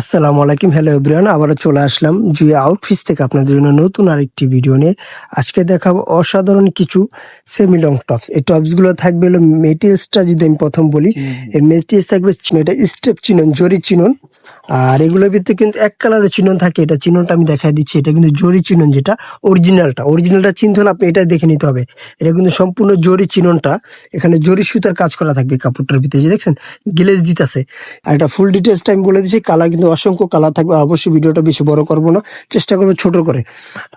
আসসালামু আলাইকুম। Hello everyone আবারও চলে আসলাম জুয়ে আউটফিস থেকে আপনাদের জন্য নতুন আরেকটি ভিডিও নিয়ে। আজকে দেখাবো অসাধারণ কিছু সেমি লং টপস এই টপসগুলো থাকবে হলো মেটেরিয়ালসটা যদি আমি প্রথম বলি এই মেটেরিয়ালস থাকবে এটা স্টেপ চিনন জরি চিনন। আর এগুলোর ভিতরে কিন্তু এক কালারের চিহ্ন থাকে, এটা চিহ্নটা আমি দেখাই দিচ্ছি, এটা কিন্তু জরি চিহ্ন যেটা অরিজিনালটা অরিজিনালটা চিনতে হলে আপনি এটা দেখে নিতে হবে। এটা কিন্তু সম্পূর্ণ জরি চিহ্নটা, এখানে জরি সুতার কাজ করা থাকবে কাপড়টার ভিতরে যে দেখছেন, গিলেজ দিতেছে। আর এটা ফুল ডিটেলসটা আমি বলে দিচ্ছি, কালার কিন্তু অসংখ্য কালার থাকবে, অবশ্যই ভিডিওটা বেশি বড় করব না, চেষ্টা করব ছোট করে।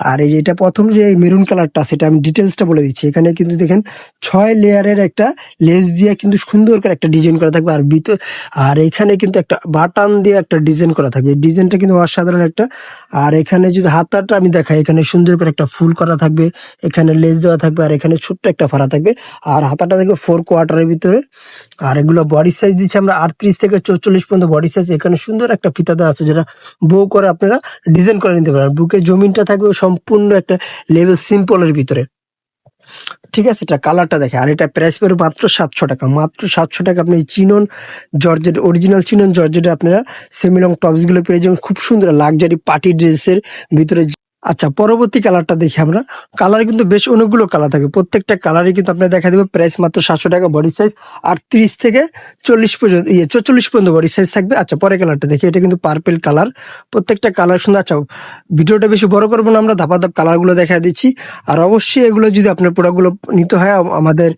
আর এই এটা প্রথম যে মেরুন কালারটা, সেটা আমি ডিটেলসটা বলে দিচ্ছি, এখানে কিন্তু দেখেন ছয় লেয়ারের একটা লেস দিয়ে কিন্তু সুন্দর করে একটা ডিজাইন করা থাকবে, আর ভিতর আর এখানে কিন্তু একটা বাটান দিয়ে একটা ডিজাইন করা থাকবে। ডিজাইনটা কিন্তু অসাধারণ একটা। আর এখানে যদি হাতাটা আমি দেখাই, এখানে সুন্দর করে একটা ফুল করা থাকবে, এখানে লেস দেওয়া থাকবে, আর এখানে ছোট্ট একটা ফাড়া থাকবে। আর হাতাটা থাকবে ফোর কোয়ার্টারের ভিতরে। আর এগুলো বডি সাইজ দিচ্ছি আমরা আটত্রিশ থেকে চৌচল্লিশ পর্যন্ত বডি সাইজ এখানে সুন্দর একটা ফিতা দেওয়া আছে যেটা বউ করে আপনারা ডিজাইন করে নিতে পারেন। বুকের জমিনটা থাকবে সম্পূর্ণ একটা লেভেল সিম্পলের ভিতরে। ঠিক আছে, এটা কালারটা দেখে আর এটা প্রাইস পড়বে মাত্র সাতশো টাকা। মাত্র সাতশো টাকা আপনি চিনন, জর্জেট অরিজিনাল চিনন, জর্জেটে আপনারা সেমিলং টপসগুলো পেয়ে যাবেন। খুব সুন্দর লাক্সারি পার্টি ড্রেসের ভিতরে আচ্ছা পরবর্তী কালারটা দেখি আমরা। কালার কিন্তু বেশ অনেকগুলো কালার থাকে। প্রত্যেকটা কালারই কিন্তু আপনার দেখা দেবে প্রাইস মাত্র সাতশো টাকা বডি সাইজ আর ত্রিশ থেকে চল্লিশ পর্যন্ত ইয়ে চল্লিশ পর্যন্ত বডি সাইজ থাকবে। আচ্ছা পরে কালারটা দেখি। এটা কিন্তু পার্পেল কালার প্রত্যেকটা কালার সুন্দর আচ্ছা ভিডিওটা বেশি বড় করব না আমরা ধাপা ধাপ কালারগুলো দেখা দিচ্ছি। আর অবশ্যই এগুলো যদি আপনার প্রোডাক্টগুলো নিতে হয় আমাদের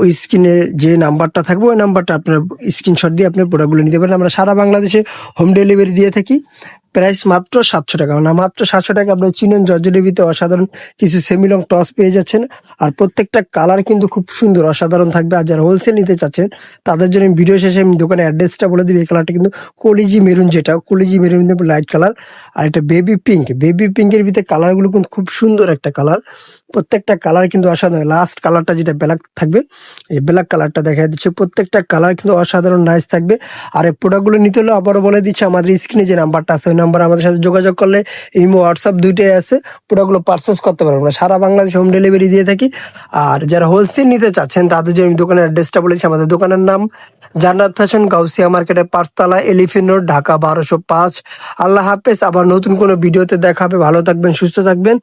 ওই স্ক্রিনে যে নাম্বারটা থাকবে, ওই নাম্বারটা আপনার স্ক্রিনশট দিয়ে আপনার প্রোডাক্টগুলো নিতে পারেন। আমরা সারা বাংলাদেশে হোম ডেলিভারি দিয়ে থাকি। প্রাইস মাত্র সাতশো টাকা। না, মাত্র সাতশো টাকা আপনার চিনেন জর্জরিবিতে অসাধারণ কিছু সেমিলং টস পেয়ে যাচ্ছেন। আর প্রত্যেকটা কালার কিন্তু খুব সুন্দর, অসাধারণ থাকবে। আর যারা হোলসেল নিতে চাচ্ছেন, তাদের জন্য ভিডিও শেষে আমি দোকানের অ্যাড্রেসটা বলে দিবি। এই কালারটা কিন্তু কলিজি মেরুন যেটা, কলিজি মেরুন লাইট কালার আর এটা বেবি পিঙ্ক বেবি পিঙ্কের ভিতরে কালারগুলো কিন্তু খুব সুন্দর একটা কালার। প্রত্যেকটা কালার কিন্তু অসাধারণ। লাস্ট কালারটা যেটা ব্ল্যাক থাকবে, এই ব্ল্যাক কালারটা দেখা দিচ্ছে। প্রত্যেকটা কালার কিন্তু অসাধারণ নাইস থাকবে। আর এই প্রোডাক্টগুলো নিতে হলে আবারও বলে দিচ্ছে, আমাদের স্ক্রিনে যে নাম্বারটা আছে নাম্বার আমাদের সাথে যোগাযোগ করলে ইমো হোয়াটসঅ্যাপ দুইটাই আছে। পুরোগুলো পারচেস করতে পারব আমরা সারা বাংলাদেশ হোম ডেলিভারি দিয়ে থাকি। আর যারা হোলসেল নিতে চাচ্ছেন, তাদের জন্য আমি দোকানের অ্যাড্রেসটা বলেছি, আমাদের দোকানের নাম জান্নাত ফ্যাশন গাউসিয়া মার্কেটের পাঁচতলা এলিফিন রোড ঢাকা বারোশো পাঁচ। আল্লাহ হাফেজ। আবার নতুন কোনো ভিডিওতে দেখা হবে। ভালো থাকবেন, সুস্থ থাকবেন।